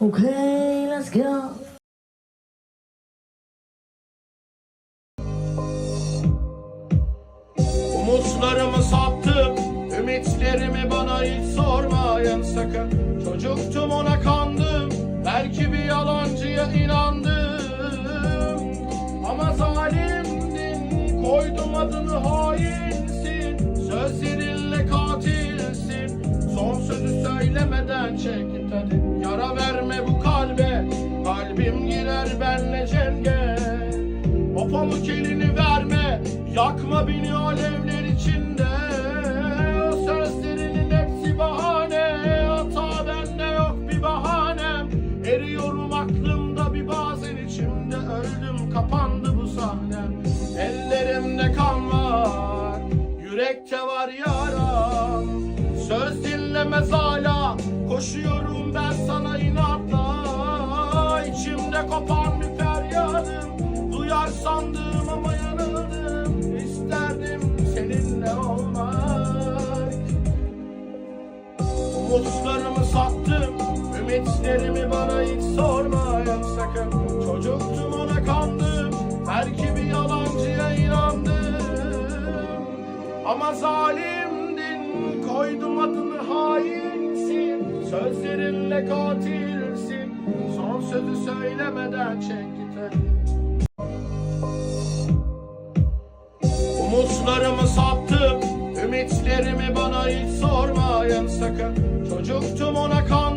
Okay, let's go. Umutlarımı sattım Ümitlerimi bana hiç sormayın sakın. Çocuktum ona kandım Belki bir yalancıya inandım. Ama zalimdin Koydum adını hainsin Sözlerinle katilsin. Son sözü söylemeden çek Yakma beni alevler içinde. O sözlerinin hepsi bahane. Hata bende yok bir bahanem. Eriyorum aklımda bir bazen içimde. Öldüm kapandı bu sahnem. Ellerimde kan var Yürekte var yaram. Söz dinlemez hala Koşuyorum ben sana inatla. İçimde kopan bir feryadım Duyar sandım Umutlarımı sattım. Ümitlerimi bana hiç sormayın sakın. Çocuktum ona kandım. Belki bir yalancıya inandım. Ama zalimdin Koydum adını hainsin. Sözlerinle katilsin. Son sözü söylemeden çek. Umutlarımı sattım. Ümitlerimi bana hiç sormayın sakın. Çocuktum ona kandım